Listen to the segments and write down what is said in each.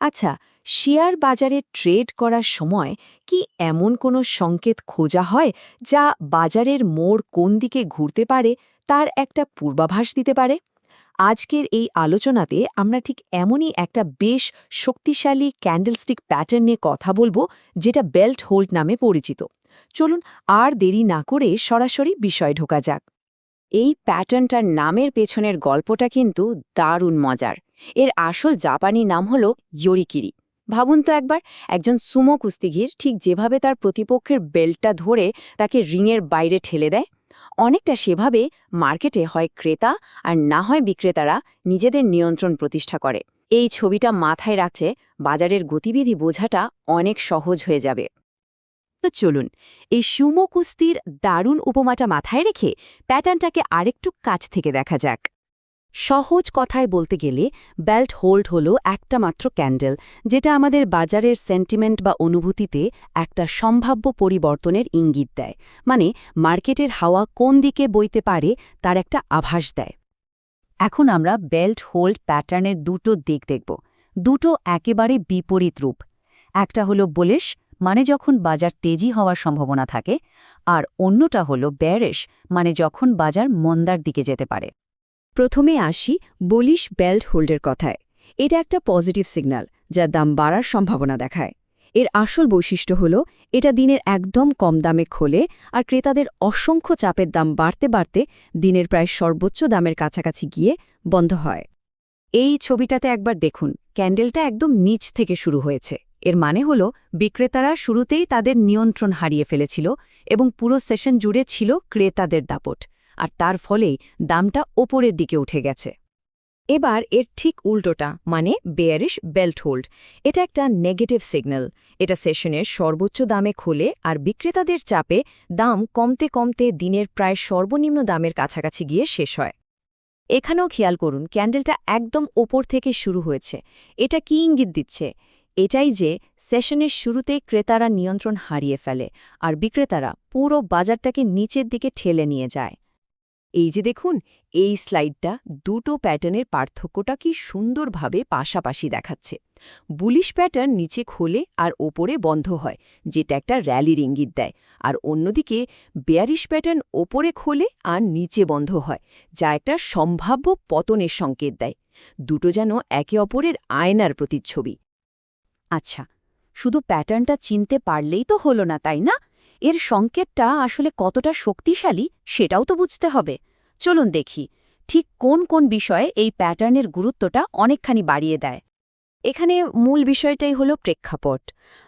আচ্ছা শেয়ার বাজারে ট্রেড করার সময় কি এমন কোনো সংকেত খোঁজা হয় যা বাজারের মোড় কোন দিকে ঘুরতে পারে তার একটা পূর্বাভাস দিতে পারে? আজকের এই আলোচনাতে আমরা ঠিক এমনই একটা বেশ শক্তিশালী ক্যান্ডেলস্টিক প্যাটার্ন নিয়ে কথা বলব যেটা বেল্ট হোল্ড নামে পরিচিত। চলুন আর দেরি না করে সরাসরি বিষয় ঢোকা যাক। এই প্যাটার্নটার নামের পেছনের গল্পটা কিন্তু দারুণ মজার। এর আসল জাপানি নাম হল ইয়োরিকিরি। ভাবুন তো একবার, একজন সুমো কুস্তিগির ঠিক যেভাবে তার প্রতিপক্ষের বেল্টটা ধরে তাকে রিংয়ের বাইরে ঠেলে দেয়, অনেকটা সেভাবে মার্কেটে হয় ক্রেতা আর না হয় বিক্রেতারা নিজেদের নিয়ন্ত্রণ প্রতিষ্ঠা করে। এই ছবিটা মাথায় রাখছে বাজারের গতিবিধি বোঝাটা অনেক সহজ হয়ে যাবে। তো চলুন, এই সুমো কুস্তির দারুণ উপমাটা মাথায় রেখে প্যাটার্নটাকে আরেকটু কাছ থেকে দেখা যাক। সহজ কথায় বলতে গেলে, বেল্ট হোল্ড হল একটা মাত্র ক্যান্ডেল, যেটা আমাদের বাজারের সেন্টিমেন্ট বা অনুভূতিতে একটা সম্ভাব্য পরিবর্তনের ইঙ্গিত দেয় মানে মার্কেটের হাওয়া কোন দিকে বইতে পারে তার একটা আভাস দেয়। এখন আমরা বেল্ট হোল্ড প্যাটার্নের দুটো দিক দেখব, দুটো একেবারে বিপরীত রূপ। একটা হলো বলিশ মানে যখন বাজার তেজি হওয়ার সম্ভাবনা থাকে, আর অন্যটা হলো ব্যারেশ মানে যখন বাজার মন্দার দিকে যেতে পারে। প্রথমে আসি বলিশ বেল্ট হোল্ডের কথায়। এটা একটা পজিটিভ সিগন্যাল, যা দাম বাড়ার সম্ভাবনা দেখায়। এর আসল বৈশিষ্ট্য হল, এটা দিনের একদম কম দামে খোলে, আর ক্রেতাদের অসংখ্য চাপের দাম বাড়তে বাড়তে দিনের প্রায় সর্বোচ্চ দামের কাছাকাছি গিয়ে বন্ধ হয়। এই ছবিটাতে একবার দেখুন, ক্যান্ডেলটা একদম নিচ থেকে শুরু হয়েছে। এর মানে হল, বিক্রেতারা শুরুতেই তাদের নিয়ন্ত্রণ হারিয়ে ফেলেছিল এবং পুরো সেশন জুড়ে ছিল ক্রেতাদের দাপট, আর তার ফলেই দামটা ওপরের দিকে উঠে গেছে। এবার এর ঠিক উল্টোটা মানে বেয়ারিশ বেল্ট হোল্ড এটা একটা নেগেটিভ সিগন্যাল এটা সেশনের সর্বোচ্চ দামে খোলে আর বিক্রেতাদের চাপে দাম কমতে কমতে দিনের প্রায় সর্বনিম্ন দামের কাছাকাছি গিয়ে শেষ হয়। এখানেও খেয়াল করুন ক্যান্ডেলটা একদম ওপর থেকে শুরু হয়েছে, এটা কি ইঙ্গিত দিচ্ছে? এটাই যে সেশনের শুরুতে ক্রেতারা নিয়ন্ত্রণ হারিয়ে ফেলে আর বিক্রেতারা পুরো বাজারটাকে নিচের দিকে ঠেলে নিয়ে যায়। এই যে দেখুন, এই স্লাইডটা দুটো প্যাটার্নের পার্থক্যটা কি সুন্দরভাবে পাশাপাশি দেখাচ্ছে। বুলিশ প্যাটার্ন নিচে খোলে আর ওপরে বন্ধ হয়, যেটা একটা র্যালির ইঙ্গিত দেয়। আর অন্যদিকে বেয়ারিশ প্যাটার্ন ওপরে খোলে আর নিচে বন্ধ হয়, যা একটা সম্ভাব্য পতনের সংকেত দেয়। দুটো যেন একে অপরের আয়নার প্রতিচ্ছবি। আচ্ছা শুধু প্যাটার্নটা চিনতে পারলেই তো হলো না, তাই না? এর সংকেতটা আসলে কতটা শক্তিশালী সেটাও তো বুঝতে হবে। চলুন দেখি, ঠিক কোন কোন বিষয়ে এই প্যাটার্নের গুরুত্বটা অনেকখানি বাড়িয়ে দেয়? এখানে মূল বিষয়টাই হলো প্রেক্ষাপট।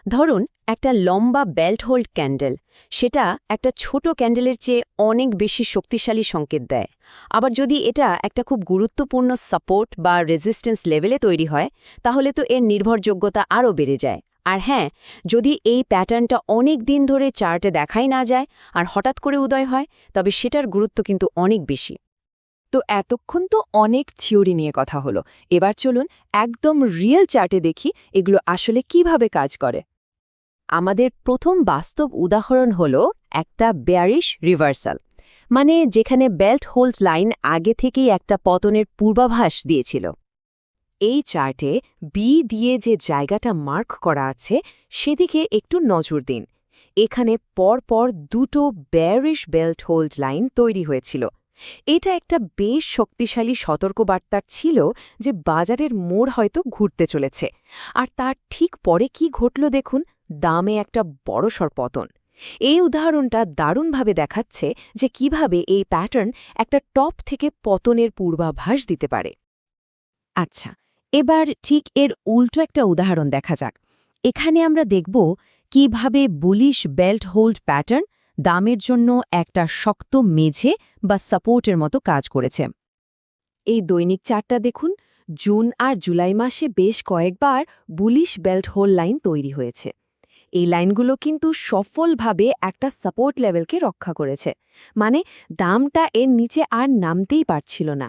ধরুন, একটা লম্বা বেল্ট হোল্ড ক্যান্ডেল সেটা একটা ছোট ক্যান্ডেলের চেয়ে অনেক বেশি শক্তিশালী সংকেত দেয়। আবার যদি এটা একটা খুব গুরুত্বপূর্ণ সাপোর্ট বা রেজিস্ট্যান্স লেভেলে তৈরি হয়, তাহলে তো এর নির্ভরযোগ্যতা আরও বেড়ে যায়। আর হ্যাঁ যদি এই প্যাটার্নটা অনেক দিন ধরে চার্টে দেখাই না যায়, আর হঠাৎ করে উদয় হয়, তবে সেটার গুরুত্ব কিন্তু অনেক বেশি। তো এতক্ষণ তো অনেক থিওরি নিয়ে কথা হলো। এবার চলুন একদম রিয়েল চার্টে দেখি এগুলো আসলে কীভাবে কাজ করে। আমাদের প্রথম বাস্তব উদাহরণ হল একটা বেয়ারিশ রিভার্সাল মানে যেখানে বেল্ট হোল্ড লাইন আগে থেকেই একটা পতনের পূর্বাভাস দিয়েছিল। এই চার্টে বি দিয়ে যে জায়গাটা মার্ক করা আছে, সেদিকে একটু নজর দিন। এখানে পরপর দুটো ব্যারিশ বেল্ট হোল্ড লাইন তৈরি হয়েছিল। এটা একটা বেশ শক্তিশালী সতর্কবার্তার ছিল যে বাজারের মোড় হয়তো ঘুরতে চলেছে। আর তার ঠিক পরে কি ঘটল দেখুন? দামে একটা বড়সড় পতন। এই উদাহরণটা দারুণভাবে দেখাচ্ছে যে কীভাবে এই প্যাটার্ন একটা টপ থেকে পতনের পূর্বাভাস দিতে পারে। আচ্ছা এবার ঠিক এর উল্টো একটা উদাহরণ দেখা যাক। এখানে আমরা দেখব কীভাবে বুলিশ বেল্ট হোল্ড প্যাটার্ন দামের জন্য একটা শক্ত মেঝে বা সাপোর্টের মতো কাজ করেছে। এই দৈনিক চারটা দেখুন, জুন আর জুলাই মাসে বেশ কয়েকবার বুলিশ বেল্ট হোল লাইন তৈরি হয়েছে। এই লাইনগুলো কিন্তু সফলভাবে একটা সাপোর্ট লেভেলকে রক্ষা করেছে। মানে দামটা এর নিচে আর নামতেই পারছিল না।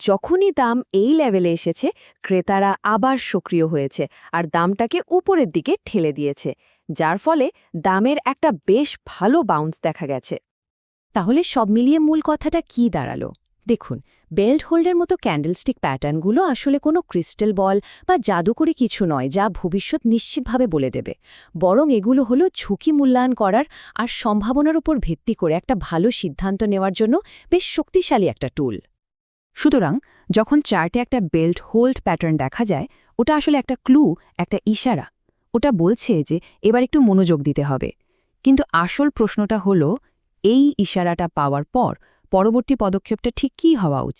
যখনই দাম এই লেভেলে এসেছে, ক্রেতারা আবার সক্রিয় হয়েছে আর দামটাকে উপরের দিকে ঠেলে দিয়েছে। যার ফলে দামের একটা বেশ ভালো বাউন্স দেখা গেছে। তাহলে সব মিলিয়ে মূল কথাটা কি দাঁড়াল? দেখুন বেল্ট হোল্ডের মতো ক্যান্ডেলস্টিক প্যাটার্নগুলো আসলে কোনো ক্রিস্টাল বল বা জাদুকরি কিছু নয় যা ভবিষ্যৎ নিশ্চিতভাবে বলে দেবে। বরং এগুলো হলো ঝুঁকি মূল্যায়ন করার আর সম্ভাবনার উপর ভিত্তি করে একটা ভালো সিদ্ধান্ত নেওয়ার জন্য বেশ শক্তিশালী একটা টুল সুতরাং, যখন চার্টে একটা বেল্ট হোল্ড প্যাটার্ন দেখা যায়, ওটা আসলে একটা ক্লু একটা ইশারা। ওটা বলছে যে এবার একটু মনোযোগ দিতে হবে। কিন্তু আসল প্রশ্নটা হলো, এই ইশারাটা পাওয়ার পর পরবর্তী পদক্ষেপটা ঠিক কী হওয়া উচিত?